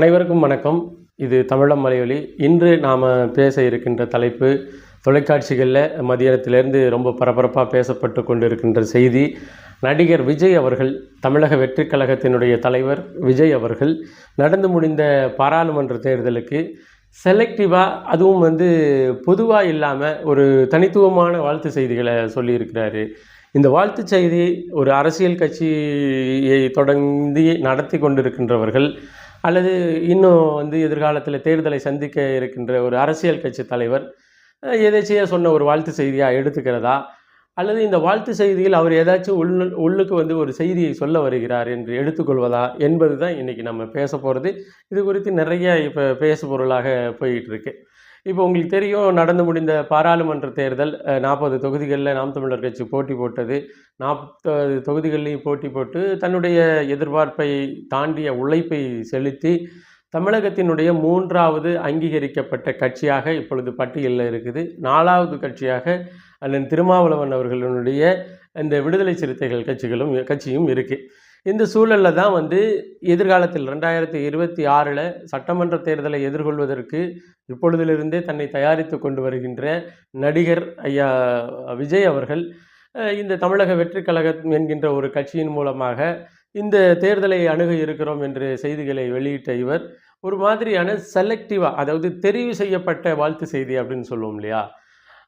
அனைவருக்கும் வணக்கம். இது தமிழம் மலையொலி. இன்று நாம் பேச இருக்கின்ற தலைப்பு தொலைக்காட்சிகளில் மதியத்திலேருந்து ரொம்ப பரபரப்பாக பேசப்பட்டு கொண்டிருக்கின்ற செய்தி. நடிகர் விஜய் அவர்கள் தமிழக வெற்றிக் கழகத்தினுடைய தலைவர் விஜய் அவர்கள் நடந்து முடிந்த பாராளுமன்ற தேர்தலுக்கு செலக்டிவாக அதுவும் வந்து பொதுவாக இல்லாமல் ஒரு தனித்துவமான வாழ்த்து செய்திகளை சொல்லியிருக்கிறாரு. இந்த வாழ்த்து செய்தி ஒரு அரசியல் கட்சியை தொடங்கி நடத்தி கொண்டிருக்கின்றவர்கள் அல்லது இன்னும் வந்து எதிர்காலத்தில் தேர்தலை சந்திக்க இருக்கின்ற ஒரு அரசியல் கட்சி தலைவர் எதேச்சியாக சொன்ன ஒரு வாழ்த்து செய்தியாக எடுத்துக்கிறதா? அல்லது இந்த வாழ்த்து செய்தியில் அவர் ஏதாச்சும் உள் உள்ளுக்கு வந்து ஒரு செய்தியை சொல்ல வருகிறார் என்று எடுத்துக்கொள்வதா என்பது தான் இன்றைக்கி நம்ம பேச போகிறது இது குறித்து நிறைய இப்போ பேசு பொருளாக போயிட்டுருக்கு இப்போ உங்களுக்கு தெரியும் நடந்து முடிந்த பாராளுமன்ற தேர்தல் நாற்பது தொகுதிகளில் நாம் தமிழர் கட்சி போட்டி போட்டது. நாற்பது தொகுதிகள்லையும் போட்டி போட்டு தன்னுடைய எதிர்பார்ப்பை தாண்டிய உழைப்பை செலுத்தி தமிழகத்தினுடைய மூன்றாவது அங்கீகரிக்கப்பட்ட கட்சியாக இப்பொழுது பட்டியலில் இருக்குது. நாலாவது கட்சியாக அண்ணன் திருமாவளவன் அவர்களுடைய இந்த விடுதலை சிறுத்தைகள் கட்சிகளும் கட்சியும் இருக்குது இந்த சூழலில் தான் வந்து எதிர்காலத்தில் ரெண்டாயிரத்தி இருபத்தி ஆறில் சட்டமன்ற தேர்தலை எதிர்கொள்வதற்கு இப்பொழுதிலிருந்தே தன்னை தயாரித்து கொண்டு வருகின்ற நடிகர் ஐயா விஜய் அவர்கள் இந்த தமிழக வெற்றி கழகம் என்கின்ற ஒரு கட்சியின் மூலமாக இந்த தேர்தலை அணுக இருக்கிறோம் என்று செய்திகளை வெளியிட்ட இவர் ஒரு மாதிரியான செலக்டிவாக அதாவது தெரிவு செய்யப்பட்ட வாழ்த்து செய்தி அப்படின்னு சொல்லுவோம் இல்லையா?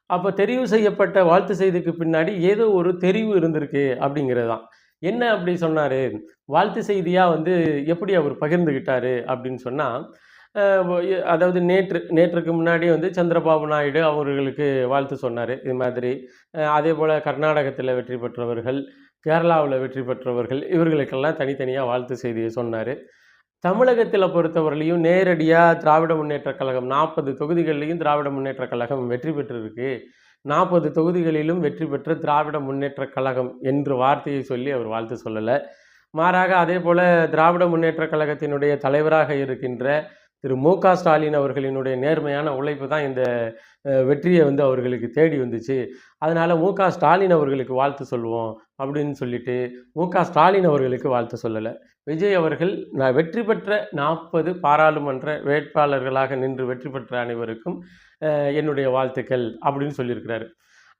அப்போ தெரிவு செய்யப்பட்ட வாழ்த்து செய்திக்கு பின்னாடி ஏதோ ஒரு தெரிவு இருந்திருக்கு அப்படிங்கிறது தான் என்ன அப்படி சொன்னார்? வாழ்த்து செய்தியாக வந்து எப்படி அவர் பகிர்ந்துக்கிட்டாரு அப்படின்னு சொன்னால் அதாவது நேற்று நேற்றுக்கு முன்னாடி வந்து சந்திரபாபு நாயுடு அவர்களுக்கு வாழ்த்து சொன்னார். இது மாதிரி அதே போல் கர்நாடகத்தில் வெற்றி பெற்றவர்கள் கேரளாவில் வெற்றி பெற்றவர்கள் இவர்களுக்கெல்லாம் தனித்தனியாக வாழ்த்து செய்தியை சொன்னார். தமிழகத்தில் பொறுத்தவரையிலையும் நேரடியாக திராவிட முன்னேற்றக் கழகம் நாற்பது தொகுதிகள்லையும் திராவிட முன்னேற்றக் கழகம் வெற்றி பெற்றிருக்கு. நாற்பது தொகுதிகளிலும் வெற்றி பெற்ற திராவிட முன்னேற்றக் கழகம் என்று வார்த்தையை சொல்லி அவர் வாழ்த்து சொல்லலை. மாறாக அதே போல் திராவிட முன்னேற்றக் கழகத்தினுடைய தலைவராக இருக்கின்ற திரு மு க ஸ்டாலின் அவர்களினுடைய நேர்மையான உழைப்பு தான் இந்த வெற்றியை வந்து அவர்களுக்கு தேடி வந்துச்சு. அதனால் மு க ஸ்டாலின் அவர்களுக்கு வாழ்த்து சொல்லுவோம் அப்படின்னு சொல்லிட்டு மு க ஸ்டாலின் அவர்களுக்கு வாழ்த்து சொல்லலை. விஜய் அவர்கள் நான் வெற்றி பெற்ற நாற்பது பாராளுமன்ற வேட்பாளர்களாக நின்று வெற்றி பெற்ற அனைவருக்கும் என்னுடைய வாழ்த்துக்கள் அப்படின்னு சொல்லியிருக்கிறாரு.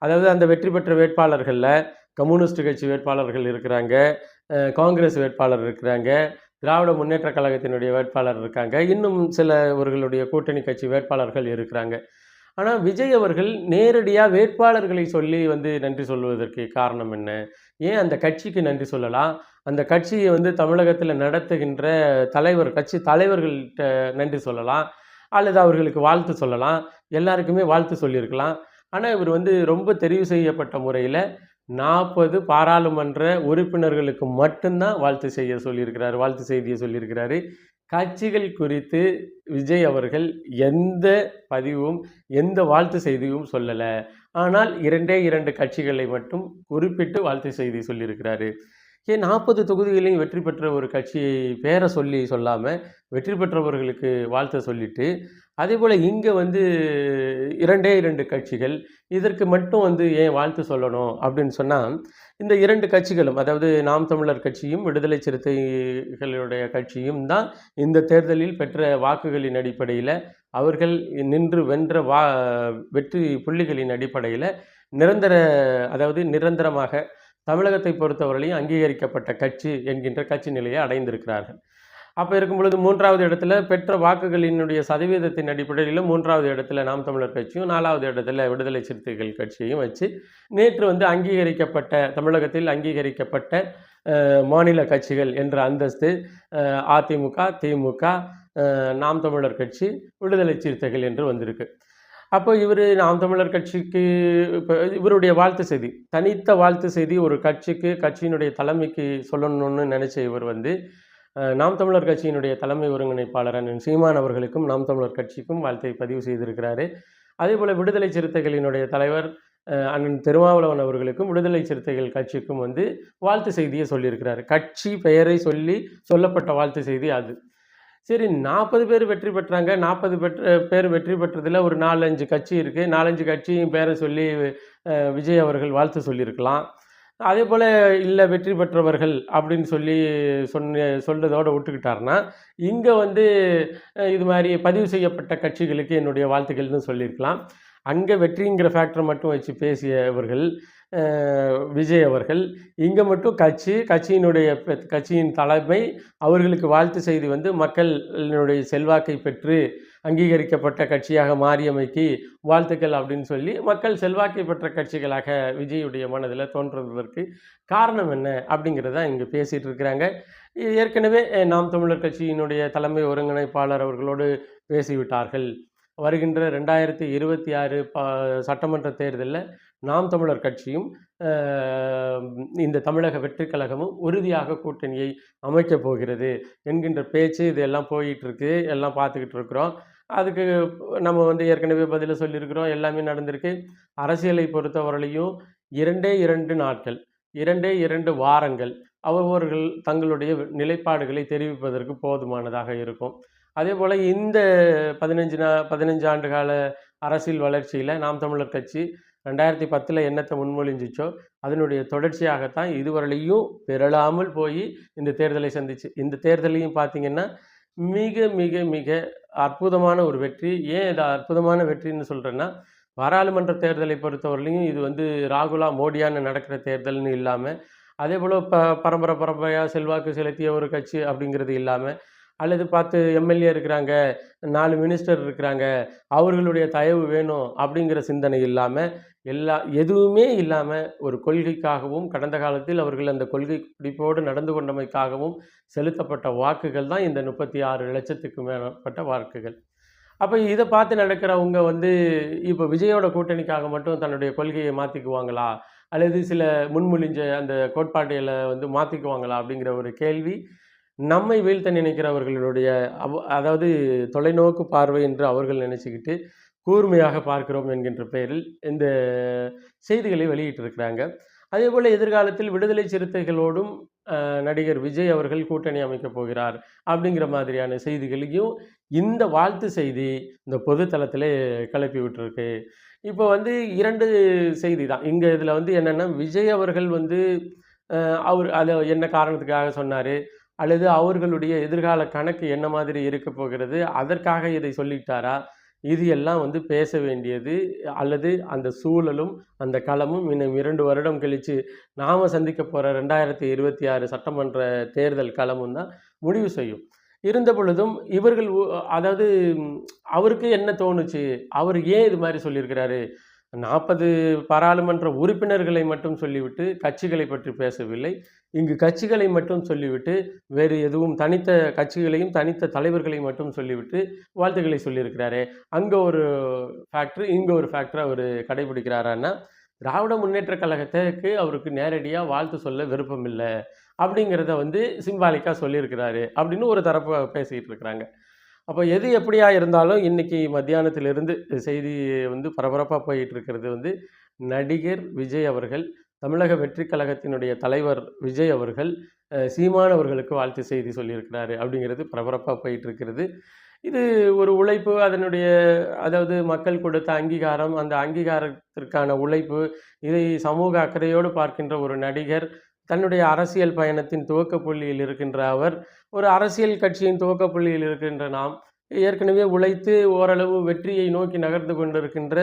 அதாவது அந்த வெற்றி பெற்ற வேட்பாளர்களில் கம்யூனிஸ்ட் கட்சி வேட்பாளர்கள் இருக்கிறாங்க காங்கிரஸ் வேட்பாளர் இருக்கிறாங்க திராவிட முன்னேற்ற கழகத்தினுடைய வேட்பாளர் இருக்காங்க இன்னும் சிலவர்களுடைய கூட்டணி கட்சி வேட்பாளர்கள் இருக்கிறாங்க. ஆனால் விஜய் அவர்கள் நேரடியாக வேட்பாளர்களை சொல்லி வந்து நன்றி சொல்வதற்கு காரணம் என்ன? ஏன் அந்த கட்சிக்கு நன்றி சொல்லலாம்? அந்த கட்சியை வந்து தமிழகத்தில் நடத்துகின்ற தலைவர் கட்சி தலைவர்கள்ட்ட நன்றி சொல்லலாம். அல்லது அவர்களுக்கு வாழ்த்து சொல்லலாம். எல்லாருக்குமே வாழ்த்து சொல்லியிருக்கலாம். ஆனால் இவர் வந்து ரொம்ப தெரிவு செய்யப்பட்ட முறையில் நாற்பது பாராளுமன்ற உறுப்பினர்களுக்கு மட்டும்தான் வாழ்த்து செய்ய சொல்லியிருக்கிறாரு வாழ்த்து செய்தியை சொல்லியிருக்கிறாரு. கட்சிகள் குறித்து விஜய் அவர்கள் எந்த பதிவும் எந்த வாழ்த்து செய்தியும் சொல்லலை. ஆனால் இரண்டே இரண்டு கட்சிகளை மட்டும் குறிப்பிட்டு வாழ்த்து செய்தி சொல்லியிருக்கிறாரு. ஏன் நாற்பது தொகுதிகளையும் வெற்றி பெற்ற ஒரு கட்சியை பேரை சொல்லி சொல்லாமல் வெற்றி பெற்றவர்களுக்கு வாழ்த்த சொல்லிட்டு அதே போல் இங்கே வந்து இரண்டே இரண்டு கட்சிகள் இதற்கு மட்டும் வந்து ஏன் வாழ்த்து சொல்லணும் அப்படின்னு சொன்னால் இந்த இரண்டு கட்சிகளும் அதாவது நாம் தமிழர் கட்சியும் விடுதலை சிறுத்தைகளுடைய கட்சியும் தான் இந்த தேர்தலில் பெற்ற வாக்குகளின் அடிப்படையில் அவர்கள் நின்று வென்ற வா வெற்றி புள்ளிகளின் அடிப்படையில் நிரந்தர அதாவது நிரந்தரமாக தமிழகத்தை பொறுத்தவரையிலையும் அங்கீகரிக்கப்பட்ட கட்சி என்கின்ற கட்சி நிலையை அடைந்திருக்கிறார்கள். அப்போ இருக்கும் பொழுது மூன்றாவது இடத்துல பெற்ற வாக்குகளினுடைய சதவீதத்தின் அடிப்படையில் மூன்றாவது இடத்துல நாம் தமிழர் கட்சியும் நாலாவது இடத்துல விடுதலை சிறுத்தைகள் கட்சியும் வச்சு நேற்று வந்து அங்கீகரிக்கப்பட்ட தமிழகத்தில் அங்கீகரிக்கப்பட்ட மாநில கட்சிகள் என்ற அந்தஸ்து அதிமுக திமுக நாம் தமிழர் கட்சி விடுதலை சிறுத்தைகள் என்று வந்திருக்கு. அப்போ இவர் நாம் தமிழர் கட்சிக்கு இப்போ இவருடைய வாழ்த்து செய்தி தனித்த வாழ்த்து செய்தி ஒரு கட்சிக்கு கட்சியினுடைய தலைமைக்கு சொல்லணும்னு நினச்ச இவர் வந்து நாம் தமிழர் கட்சியினுடைய தலைமை ஒருங்கிணைப்பாளர் அண்ணன் சீமான் அவர்களுக்கும் நாம் தமிழர் கட்சிக்கும் வாழ்த்தை பதிவு செய்திருக்கிறாரு. அதே போல் விடுதலை சிறுத்தைகளினுடைய தலைவர் அண்ணன் திருமாவளவன் அவர்களுக்கும் விடுதலை சிறுத்தைகள் கட்சிக்கும் வந்து வாழ்த்து செய்தியை சொல்லியிருக்கிறார். கட்சி பெயரை சொல்லி சொல்லப்பட்ட வாழ்த்து செய்தி அது. சரி நாற்பது பேர் வெற்றி பெற்றாங்க. நாற்பது பெற்ற பேர் வெற்றி பெற்றதில் ஒரு நாலஞ்சு கட்சி இருக்குது நாலஞ்சு கட்சியும் பேரை சொல்லி விஜய் அவர்கள் வாழ்த்து சொல்லியிருக்கலாம். அதே போல் இல்லை வெற்றி பெற்றவர்கள் அப்படின்னு சொல்லி சொன்ன சொல்றதோட விட்டுக்கிட்டாருன்னா இங்கே வந்து இது மாதிரி பதிவு செய்யப்பட்ட கட்சிகளுக்கு என்னுடைய வாழ்த்துக்கள்னு சொல்லியிருக்கலாம். அங்கே வெற்றிங்கிற ஃபேக்டரை மட்டும் வச்சு பேசியவர்கள் விஜய் அவர்கள். இங்கே மட்டும் கட்சி கட்சியினுடைய கட்சியின் தலைமை அவர்களுக்கு வாழ்த்து செய்தி வந்து மக்களினுடைய செல்வாக்கை பெற்று அங்கீகரிக்கப்பட்ட கட்சியாக மாறியமைக்கு வாழ்த்துக்கள் அப்படின்னு சொல்லி மக்கள் செல்வாக்கை பெற்ற கட்சிகளாக விஜயுடைய மனதில் தோன்றுவதற்கு காரணம் என்ன அப்படிங்கிறத இங்கே பேசிகிட்டு இருக்கிறாங்க. ஏற்கனவே நாம் தமிழர் கட்சியினுடைய தலைமை ஒருங்கிணைப்பாளர் அவர்களோடு பேசிவிட்டார்கள். வருகின்ற ரெண்டாயிரத்தி இருபத்தி ஆறு ப சட்டமன்ற தேர்தலில் நாம் தமிழர் கட்சியும் இந்த தமிழக வெற்றி கழகமும் உறுதியாக கூட்டணியை அமைக்கப் போகிறது என்கின்ற பேச்சு இது எல்லாம் போயிட்டுருக்கு எல்லாம் பார்த்துக்கிட்டு இருக்கிறோம். அதுக்கு நம்ம வந்து ஏற்கனவே பதில சொல்லியிருக்கிறோம் எல்லாமே நடந்திருக்கு. அரசியலை பொறுத்தவரையிலையும் இரண்டே இரண்டு நாட்கள் இரண்டே இரண்டு வாரங்கள் அவர்கள் தங்களுடைய நிலைப்பாடுகளை தெரிவிப்பதற்கு போதுமானதாக இருக்கும். அதே போல் இந்த பதினஞ்சு நா பதினஞ்சு ஆண்டு கால அரசியல் வளர்ச்சியில் நாம் தமிழர் கட்சி ரெண்டாயிரத்தி பத்தில் என்னத்தை முன்மொழிஞ்சிச்சோ அதனுடைய தொடர்ச்சியாகத்தான் இதுவரையிலையும் பெறலாமல் போய் இந்த தேர்தலை சந்திச்சு. இந்த தேர்தலையும் பார்த்தீங்கன்னா மிக மிக மிக அற்புதமான ஒரு வெற்றி. ஏன் இது அற்புதமான வெற்றின்னு சொல்கிறேன்னா பாராளுமன்ற தேர்தலை பொறுத்தவரையிலையும் இது வந்து ராகுலா மோடியான்னு நடக்கிற தேர்தல்னு இல்லாமல் அதே போல் ப பரம்பரை பரம்பரையாக செல்வாக்கு செலுத்திய ஒரு கட்சி அப்படிங்கிறது இல்லாமல் அல்லது பார்த்து எம்எல்ஏ இருக்கிறாங்க நாலு மினிஸ்டர் இருக்கிறாங்க அவர்களுடைய தயவு வேணும் அப்படிங்கிற சிந்தனை இல்லாமல் எல்லா எதுவுமே இல்லாமல் ஒரு கொள்கைக்காகவும் கடந்த காலத்தில் அவர்கள் அந்த கொள்கை பிடிப்போடு நடந்து கொண்டமைக்காகவும் செலுத்தப்பட்ட வாக்குகள் தான் இந்த முப்பத்தி ஆறு லட்சத்துக்கு மேற்பட்ட வாக்குகள். அப்போ இதை பார்த்து நடக்கிறவங்க வந்து இப்போ விஜயோட கூட்டணிக்காக மட்டும் தன்னுடைய கொள்கையை மாற்றிக்குவாங்களா அல்லது சில முன்மொழிஞ்ச அந்த கோட்பாடுகளை வந்து மாற்றிக்குவாங்களா அப்படிங்கிற ஒரு கேள்வி நம்மை வீழ்த்த நினைக்கிறவர்களுடைய அவ அதாவது தொலைநோக்கு பார்வை என்று அவர்கள் நினச்சிக்கிட்டு கூர்மையாக பார்க்கிறோம் என்கின்ற பெயரில் இந்த செய்திகளை வெளியிட்டிருக்கிறாங்க. அதே போல் எதிர்காலத்தில் விடுதலை சிறுத்தைகளோடும் நடிகர் விஜய் அவர்கள் கூட்டணி அமைக்கப் போகிறார் அப்படிங்கிற மாதிரியான செய்திகளையும் இந்த வாழ்த்து செய்தி இந்த பொதுத்தளத்திலே கிளப்பி விட்டுருக்கு. இப்போ வந்து இரண்டு செய்தி தான். இங்கே இதில் வந்து என்னென்னா விஜய் அவர்கள் வந்து அவர் அதை என்ன காரணத்துக்காக சொன்னார்? அல்லது அவர்களுடைய எதிர்கால கணக்கு என்ன மாதிரி இருக்க போகிறது? அதற்காக இதை சொல்லிட்டாரா இது எல்லாம் வந்து பேச வேண்டியது. அல்லது அந்த சூழலும் அந்த களமும் இன்னும் இரண்டு வருடம் கழித்து நாம் சந்திக்க போகிற ரெண்டாயிரத்தி இருபத்தி ஆறு சட்டமன்ற தேர்தல் களமும் தான் முடிவு செய்யும். இருந்த பொழுதும் இவர்கள் அதாவது அவருக்கு என்ன தோணுச்சு? அவர் ஏன் இது மாதிரி சொல்லியிருக்கிறாரு? நாற்பது பாராளுமன்ற உறுப்பினர்களை மட்டும் சொல்லிவிட்டு கட்சிகளை பற்றி பேசவில்லை. இங்கு கட்சிகளை மட்டும் சொல்லிவிட்டு வேறு எதுவும் தனித்த கட்சிகளையும் தனித்த தலைவர்களை மட்டும் சொல்லிவிட்டு வாழ்த்துக்களை சொல்லியிருக்கிறாரு. அங்கே ஒரு ஃபேக்ட்ரி இங்கே ஒரு ஃபேக்டர் அவர் கடைபிடிக்கிறாரான்னா திராவிட முன்னேற்ற கழகத்துக்கு அவருக்கு நேரடியாக வாழ்த்து சொல்ல விருப்பம் இல்லை. அப்படிங்கிறத வந்து சிம்பாலிக்காக சொல்லியிருக்கிறாரு அப்படின்னு ஒரு தரப்பு பேசிக்கிட்டு இருக்கிறாங்க. அப்போ எது எப்படியா இருந்தாலும் இன்னைக்கு மத்தியானத்திலிருந்து செய்தி வந்து பரபரப்பாக போயிட்டு இருக்கிறது வந்து நடிகர் விஜய் அவர்கள் தமிழக வெற்றி கழகத்தினுடைய தலைவர் விஜய் அவர்கள் சீமான் அவர்களுக்கு வாழ்த்து செய்தி சொல்லியிருக்கிறாரு அப்படிங்கிறது பரபரப்பாக போயிட்டு இருக்கிறது இது ஒரு உழைப்பு அதனுடைய அதாவது மக்கள் கொடுத்த அங்கீகாரம் அந்த அங்கீகாரத்திற்கான உழைப்பு இதை சமூக அக்கறையோடு பார்க்கின்ற ஒரு நடிகர் தன்னுடைய அரசியல் பயணத்தின் துவக்க புள்ளியில் இருக்கின்ற அவர் ஒரு அரசியல் கட்சியின் துவக்க புள்ளியில் இருக்கின்ற நாம் ஏற்கனவே உழைத்து ஓரளவு வெற்றியை நோக்கி நகர்ந்து கொண்டிருக்கின்ற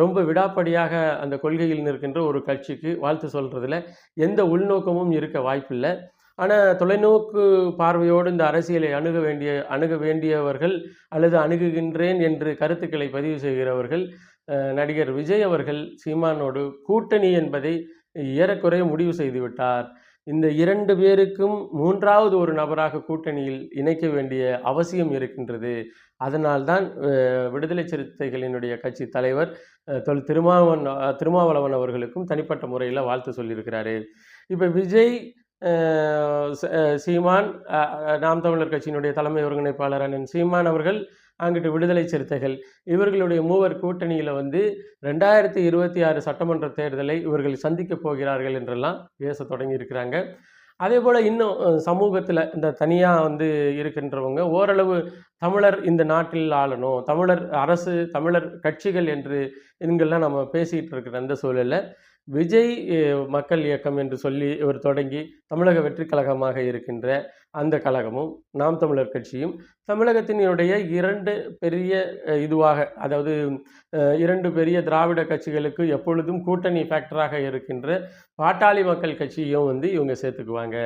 ரொம்ப விடாப்படியாக அந்த கொள்கையில் நிற்கின்ற ஒரு கட்சிக்கு வாழ்த்து சொல்கிறதுல எந்த உள்நோக்கமும் இருக்க வாய்ப்பில்லை. ஆனால் தொலைநோக்கு பார்வையோடு இந்த அரசியலை அணுக வேண்டிய அணுக வேண்டியவர்கள் அல்லது அணுகுகின்றேன் என்று கருத்துக்களை பதிவு செய்கிறவர்கள் நடிகர் விஜய் அவர்கள் சீமானோடு கூட்டணி என்பதை ஏறக்குறைய முடிவு செய்துவிட்டார். இந்த இரண்டு பேருக்கும் மூன்றாவது ஒரு நபராக கூட்டணியில் இணைக்க வேண்டிய அவசியம் இருக்கின்றது. அதனால்தான் விடுதலை சிறுத்தைகளினுடைய கட்சி தலைவர் தொல் திருமாவன் திருமாவளவன் அவர்களுக்கும் தனிப்பட்ட முறையில் வாழ்த்து சொல்லியிருக்கிறாரு. இப்போ விஜய் ச- சீமான் நாம் தமிழர் கட்சியினுடைய தலைமை ஒருங்கிணைப்பாளர் அண்ணன் சீமான் அவர்கள் அங்கிட்டு விடுதலை சிறுத்தைகள். இவர்களுடைய மூவர் கூட்டணியில் வந்து ரெண்டாயிரத்தி இருபத்தி ஆறு சட்டமன்ற தேர்தலை இவர்கள் சந்திக்கப் போகிறார்கள் என்றெல்லாம் பேச தொடங்கி இருக்கிறாங்க அதே போல் இன்னும் சமூகத்தில் இந்த தனியாக வந்து இருக்கின்றவங்க ஓரளவு தமிழர் இந்த நாட்டில் ஆளணும் தமிழர் அரசு தமிழர் கட்சிகள் என்று இங்கெல்லாம் நம்ம பேசிகிட்டு இருக்கிற அந்த சூழலில் விஜய் மக்கள் இயக்கம் என்று சொல்லி இவர் தொடங்கி தமிழக வெற்றி கழகமாக இருக்கின்ற அந்த கழகமும் நாம் தமிழர் கட்சியும் தமிழகத்தினுடைய இரண்டு பெரிய இதுவாக அதாவது இரண்டு பெரிய திராவிட கட்சிகளுக்கு எப்பொழுதும் கூட்டணி ஃபேக்டராக இருக்கின்ற பாட்டாளி மக்கள் கட்சியும் வந்து இவங்க சேர்த்துக்குவாங்க.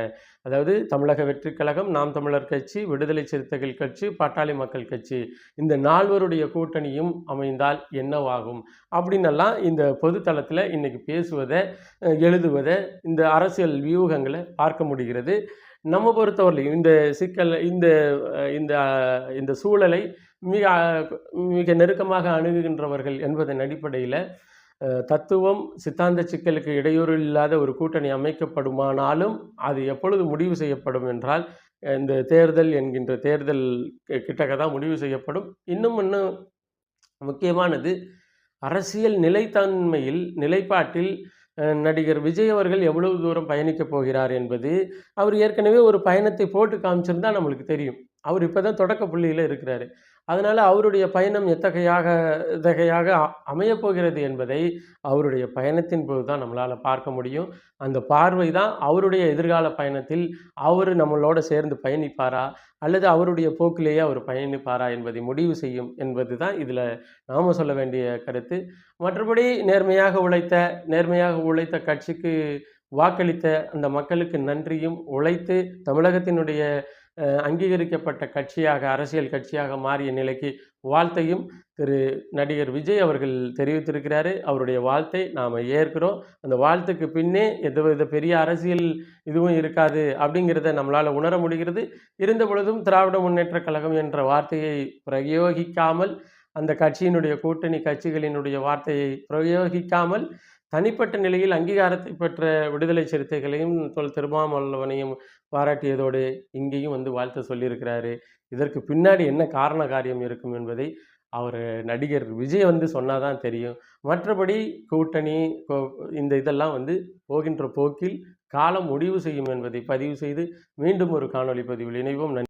அதாவது தமிழக வெற்றி கழகம் நாம் தமிழர் கட்சி விடுதலை சிறுத்தைகள் கட்சி பாட்டாளி மக்கள் கட்சி இந்த நால்வருடைய கூட்டணியும் அமைந்தால் என்னவாகும்? அப்படின்னெல்லாம் இந்த பொதுத்தளத்தில் இன்றைக்கி பேசுவதை எழுதுவதை இந்த அரசியல் வியூகங்களை பார்க்க முடிகிறது. நம்ம பொறுத்தவரையிலும் இந்த சிக்கல் இந்த இந்த இந்த சூழலை மிக மிக நெருக்கமாக அணுகுகின்றவர்கள் என்பதன் அடிப்படையில் தத்துவம் சித்தாந்த சிக்கலுக்கு இடையூறு இல்லாத ஒரு கூட்டணி அமைக்கப்படுமானாலும் அது எப்பொழுது முடிவு செய்யப்படும் என்றால் இந்த தேர்தல் என்கின்ற தேர்தல் கிட்டக்க தான் முடிவு செய்யப்படும். இன்னும் இன்னும் முக்கியமானது அரசியல் நிலைத்தன்மையில் நிலைப்பாட்டில் நடிகர் விஜய் அவர்கள் எவ்வளவு தூரம் பயணிக்கப் போகிறார் என்பது அவர் ஏற்கனவே ஒரு பயணத்தை போட்டு காமிச்சிருந்தா நம்மளுக்கு தெரியும். அவர் இப்போ தான் தொடக்க புள்ளியில் இருக்கிறாரு. அதனால் அவருடைய பயணம் எத்தகையாக எத்தகையாக அமையப்போகிறது என்பதை அவருடைய பயணத்தின் போது தான் நம்மளால் பார்க்க முடியும். அந்த பார்வை தான் அவருடைய எதிர்கால பயணத்தில் அவர் நம்மளோட சேர்ந்து பயணிப்பாரா? அல்லது அவருடைய போக்கிலேயே அவர் பயணிப்பாரா என்பதை முடிவு செய்யும் என்பது தான் இதில் நாம் சொல்ல வேண்டிய கருத்து. மற்றபடி நேர்மையாக உழைத்த நேர்மையாக உழைத்த கட்சிக்கு வாக்களித்த அந்த மக்களுக்கு நன்றியும் உழைத்து தமிழகத்தினுடைய அங்கீகரிக்கப்பட்ட கட்சியாக அரசியல் கட்சியாக மாறிய நிலைக்கு வாழ்த்தையும் திரு நடிகர் விஜய் அவர்கள் தெரிவித்திருக்கிறாரு. அவருடைய வாழ்த்தை நாம் ஏற்கிறோம். அந்த வாழ்த்துக்கு பின்னே எந்தவித பெரிய அரசியல் இதுவும் இருக்காது அப்படிங்கிறத நம்மளால் உணர முடிகிறது. இருந்த பொழுதும் திராவிட முன்னேற்ற கழகம் என்ற வார்த்தையை பிரயோகிக்காமல் அந்த கட்சியினுடைய கூட்டணி கட்சிகளினுடைய வார்த்தையை பிரயோகிக்காமல் தனிப்பட்ட நிலையில் அங்கீகாரத்தை பெற்ற விடுதலை சிறுத்தைகளையும் தொல் திருமாவளவனையும் பாராட்டியதோடு இங்கேயும் வந்து வாழ்த்து சொல்லியிருக்கிறாரு. இதற்கு பின்னாடி என்ன காரண காரியம் இருக்கும் என்பதை அவர் நடிகர் விஜய் வந்து சொன்னால் தான் தெரியும். மற்றபடி கூட்டணி கோ- இந்த இதெல்லாம் வந்து போகின்ற போக்கில் காலம் முடிவு செய்யும் என்பதை பதிவு செய்து மீண்டும் ஒரு காணொளி பதிவில் இணைவோம். நன்றி.